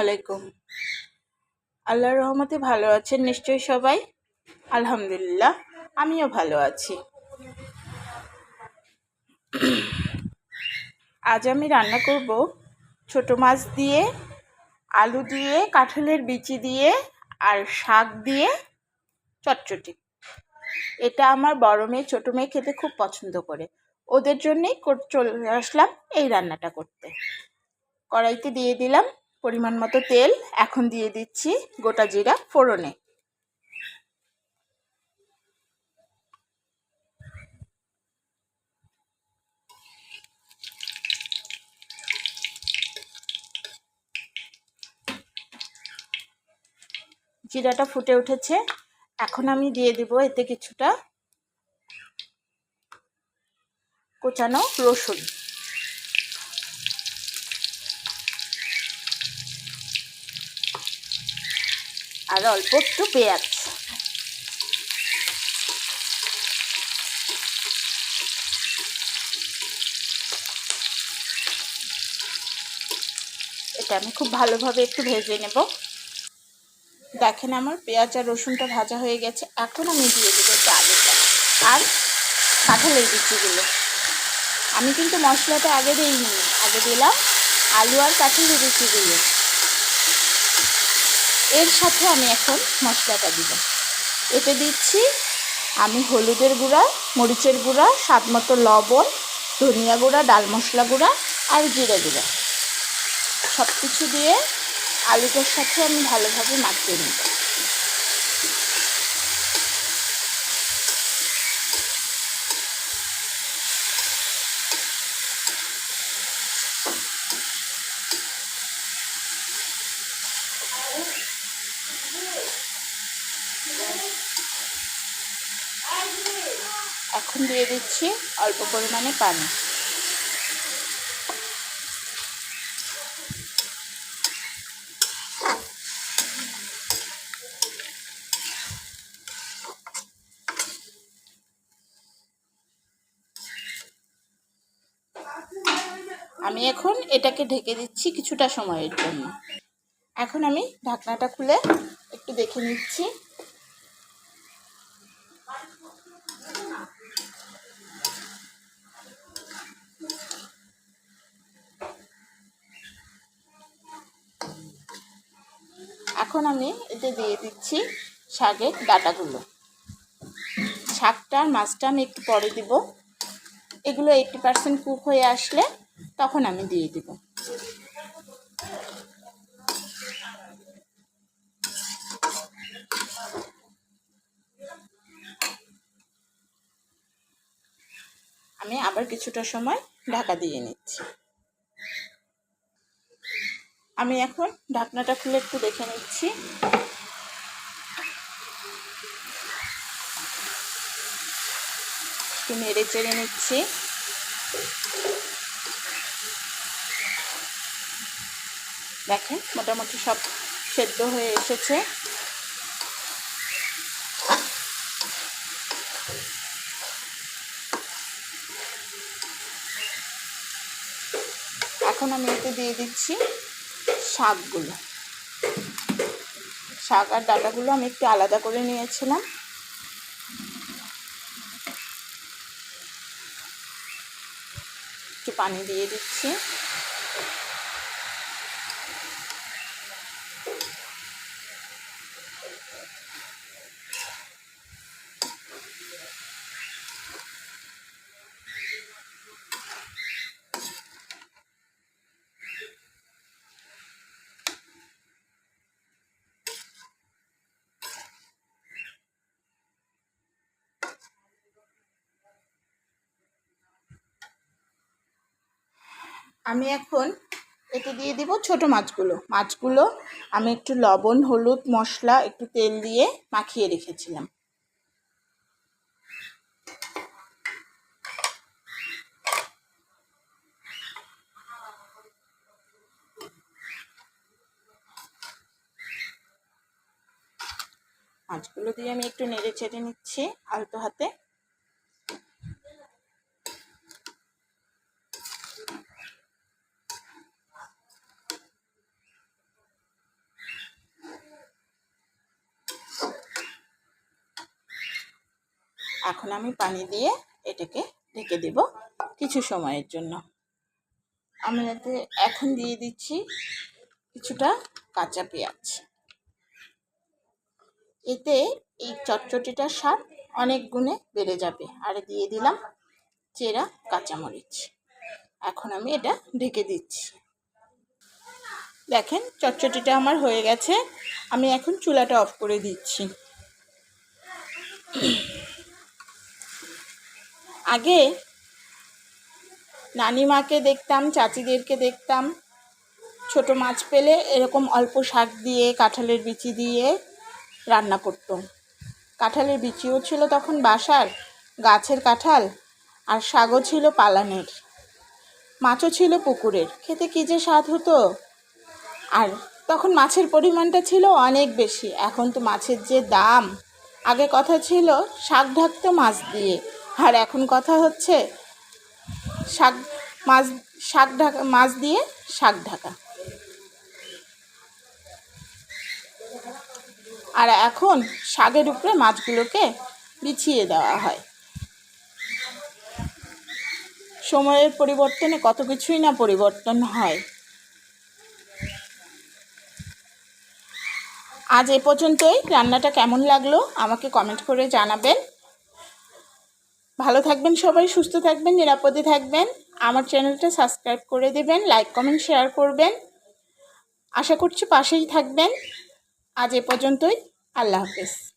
আলাইকুম। আল্লাহর রহমতে ভালো আছেন নিশ্চয়ই সবাই? আলহামদুলিল্লাহ, আমিও ভালো আছি। আজ আমি রান্না করব ছোট মাছ দিয়ে, আলু দিয়ে, কাঁঠালের বিচি দিয়ে, আর শাক দিয়ে চটচটি। এটা আমার বড় মেয়ে, ছোটো মেয়ে খেতে খুব পছন্দ করে। ওদের জন্যেই চলে আসলাম এই রান্নাটা করতে। কড়াইতে দিয়ে দিলাম পরিমাণ মতো তেল এখন দিয়ে দিচ্ছি গোটা জিরা ফোড়নে। জিরাটা ফুটে উঠেছে। এখন আমি দিয়ে দিব এতে কিছুটা কোচানো রসুন। আর অল্প একটু পেঁয়াজ। এটা আমি খুব ভালোভাবে একটু ভেজে নেব। দেখেন আমার পেঁয়াজ আর রসুনটা ভাজা হয়ে গেছে। এখন আমি দিয়ে দেবো আলুটা। আর কাঁঠালের বিচিগুলো আমি কিন্তু মশলাটা আগে দিইনি। আগে দিলাম আলু আর কাঁঠালের বিচিগুলো এর সাথে আমি এখন মশলাটা দিব। এতে দিচ্ছি আমি হলুদের গুঁড়া, মরিচের গুঁড়া স্বাদ মতো লবণ, ধনিয়া গুঁড়া, ডাল মশলা গুঁড়া আর জিরে গুঁড়া। সব কিছু দিয়ে আলুটার সাথে আমি ভালোভাবে মাখিয়ে নেব। এখন দিয়ে দিচ্ছি অল্প পরিমাণে পানি। আমি এখন এটাকে ঢেকে দিচ্ছি কিছুটা সময়ের জন্য। এখন আমি ঢাকনাটা খুলে একটু দেখে নিচ্ছি। এখন আমি এতে দিয়ে দিচ্ছি শাকের ডাটাগুলো। শাকটা মাছটা আমি একটু পরে দিব। এগুলো এইটটি পার্সেন্ট কুক হয়ে আসলে তখন আমি দিয়ে দিব। আমি আবার কিছুটা সময় ঢাকা দিয়ে নিচ্ছি। আমি এখন ঢাকনাটা খুলে একটু দেখে নিচ্ছি। একটু নেড়ে চেড়ে নিচ্ছি। দেখেন, মোটামুটি সব সেদ্ধ হয়ে এসেছে। এখন আমি এতে দিয়ে দিচ্ছি শাকগুলো। শাক আর ডাটাগুলো আমি একটু আলাদা করে নিয়েছিলাম। একটু পানি দিয়ে দিচ্ছি। আমি এখন এতে দিয়ে দিব ছোট মাছগুলো। মাছগুলো আমি একটু লবণ, হলুদ, মশলা, একটু তেল দিয়ে মাখিয়ে রেখেছিলাম। মাছগুলো দিয়ে আমি একটু নেড়ে চেড়ে নিচ্ছি আলতো হাতে। এখন আমি পানি দিয়ে এটাকে ঢেকে দেব কিছু সময়ের জন্য। আমি এতে এখন দিয়ে দিচ্ছি কিছুটা কাঁচা পেঁয়াজ। এতে এই চটচটিটার স্বাদ অনেক গুণে বেড়ে যাবে। আর দিয়ে দিলাম চেরা কাঁচামরিচ। এখন আমি এটা ঢেকে দিচ্ছি। দেখেন চটচটিটা আমার হয়ে গেছে। আমি এখন চুলাটা অফ করে দিচ্ছি। আগে নানিমাকে দেখতাম, চাচিদেরকে দেখতাম। ছোট মাছ পেলে এরকম অল্প শাক দিয়ে, কাঁঠালের বিচি দিয়ে রান্না করতো কাঁঠালের বিচিও ছিল তখন বাসার, গাছের কাঁঠাল, আর শাকও ছিল পালানের। মাছও ছিল পুকুরের। খেতে কী যে স্বাদ হতো? আর তখন মাছের পরিমাণটা ছিল অনেক বেশি। এখন তো মাছের যে দাম, আগে কথা ছিল শাক ঢাকতো মাছ দিয়ে। আর এখন কথা হচ্ছে শাক, মাছ, শাক ঢাকা, মাছ দিয়ে শাক ঢাকা। আর এখন শাকের উপরে মাছগুলোকে বিছিয়ে দেওয়া হয়। সময়ের পরিবর্তনে কত কিছুই না পরিবর্তন হয়। আজ এ পর্যন্তই। রান্নাটা কেমন লাগল আমাকে কমেন্ট করে জানাবেন। ভালো থাকবেন সবাই, সুস্থ থাকবেন, নিরাপদে থাকবেন। আমার চ্যানেলটা সাবস্ক্রাইব করে দেবেন, লাইক, কমেন্ট, শেয়ার করবেন। আশা করছি পাশেই থাকবেন। আজ এ পর্যন্তই, আল্লাহ হাফেজ।